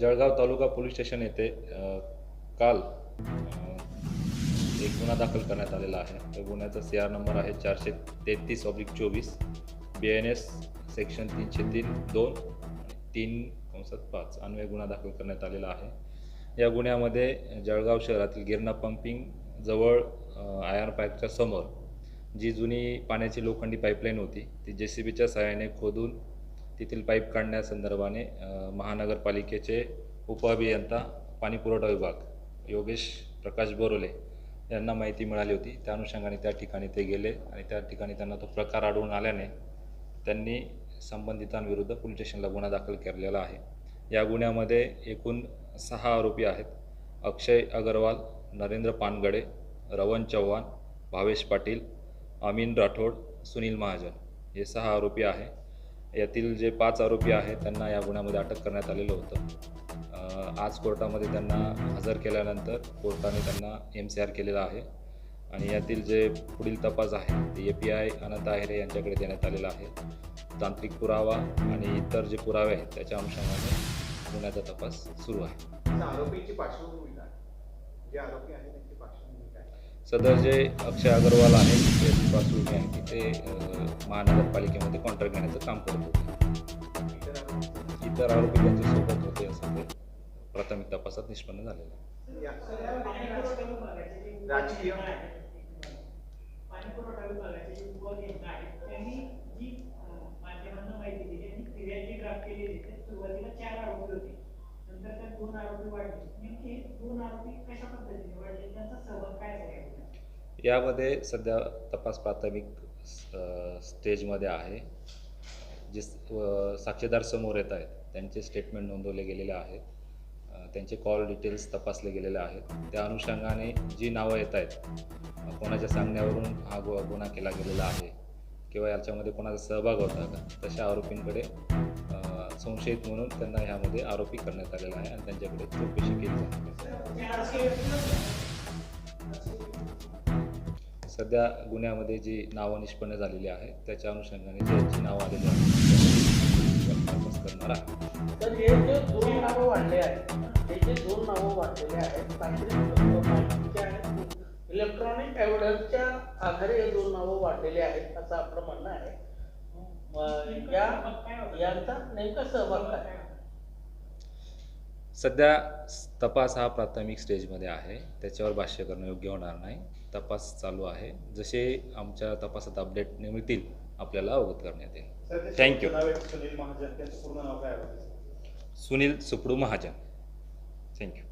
जळगाव तालुका police station येथे काल एक गुन्हा दाखल करण्यात आलेला आहे. त्या गुन्ह्याचा सी आर नंबर आहे चारशे तेहतीस ऑब्लिक चोवीस बी एन एस सेक्शन तीनशे तीन दोन तीन कंसात पाच अन्वय गुन्हा दाखल करण्यात आलेला आहे. या गुन्ह्यामध्ये जळगाव शहरातील गिरणा पंपिंग जवळ आयआर पार्कच्या समोर जी जुनी पाण्याची लोखंडी पाईपलाईन होती ती जे सी बीच्या सहाय्याने खोदून तेथील पाईप काढण्यासंदर्भाने महानगरपालिकेचे उपअभियंता पाणीपुरवठा विभाग योगेश प्रकाश बोरोले यांना माहिती मिळाली होती. त्या अनुषंगाने त्या ठिकाणी ते गेले आणि त्या ठिकाणी त्यांना तो प्रकार आढळून आल्याने त्यांनी संबंधितांविरुद्ध पोलीस स्टेशनला गुन्हा दाखल केलेला आहे. या गुन्ह्यामध्ये एकूण सहा आरोपी आहेत. अक्षय अगरवाल नरेंद्र पानगडे रवन चव्हाण भावेश पाटील अमीन राठोड सुनील महाजन. हे सहा आरोपी आहे. यातील जे पाच आरोपी आहेत त्यांना या गुन्ह्यामध्ये अटक करण्यात आलेलं होतं. आज कोर्टामध्ये त्यांना हजर केल्यानंतर कोर्टाने त्यांना एम सी आर केलेला आहे. आणि यातील जे पुढील तपास आहे ते ए पी आय अनंत आहेरे यांच्याकडे देण्यात आलेला आहे. तांत्रिक पुरावा आणि इतर जे पुरावे आहेत त्याच्या अनुषंगाने गुन्ह्याचा तपास सुरू आहे. आरोपीची पार्श्वभूमी काय? जे आरोपी आहेत त्यांची पार्श्वभूमी काय? सदर जे अक्षय अगरवाल आहे त्याची पार्श्वभूमी आहे की ते महानगरपालिकेमध्ये कॉन्ट्रॅक्ट घेण्याचं काम करत होते. इतर आरोपी त्यांच्यासोबत होते असं ते प्राथमिक तपासात निष्पन्न झालेलं आहे. यामध्ये सध्या तपास प्राथमिक स्टेजमध्ये आहे. जे साक्षीदार समोर येत आहेत त्यांचे स्टेटमेंट नोंदवले गेलेले आहेत. त्यांचे कॉल डिटेल्स तपासले गेलेले आहेत. त्या अनुषंगाने जी नावं येत आहेत कोणाच्या सांगण्यावरून हा गु गुन्हा केला गेलेला आहे किंवा याच्यामध्ये कोणाचा सहभाग होता का तशा आरोपींकडे संशयित म्हणून त्यांना ह्यामध्ये आरोपी करण्यात आलेला आहे आणि त्यांच्याकडे चौकशी केली जाते सध्या गुन्ह्यामध्ये जी नावं निष्पन्न झालेली आहेत त्याच्या अनुषंगाने ज्यांची नावं आलेली आहेत करणार आहे. तर जे दोन नावं वाढले आहेत हे दोन नावं वाढलेले आहेत इलेक्ट्रॉनिक एव्हिडन्सच्या आधारे हे दोन नावं वाढलेली आहेत असं आपलं म्हणणं आहे. या यांचा नेमका सहभाग काय? सध्या तपास हा प्राथमिक स्टेजमध्ये आहे. त्याच्यावर भाष्य करणं योग्य होणार नाही. तपास चालू आहे. जसे आमच्या तपासात अपडेट मिळतील आपल्याला अवगत करण्यात येईल. Thank you Sunil Supdu Mahajan. Thank you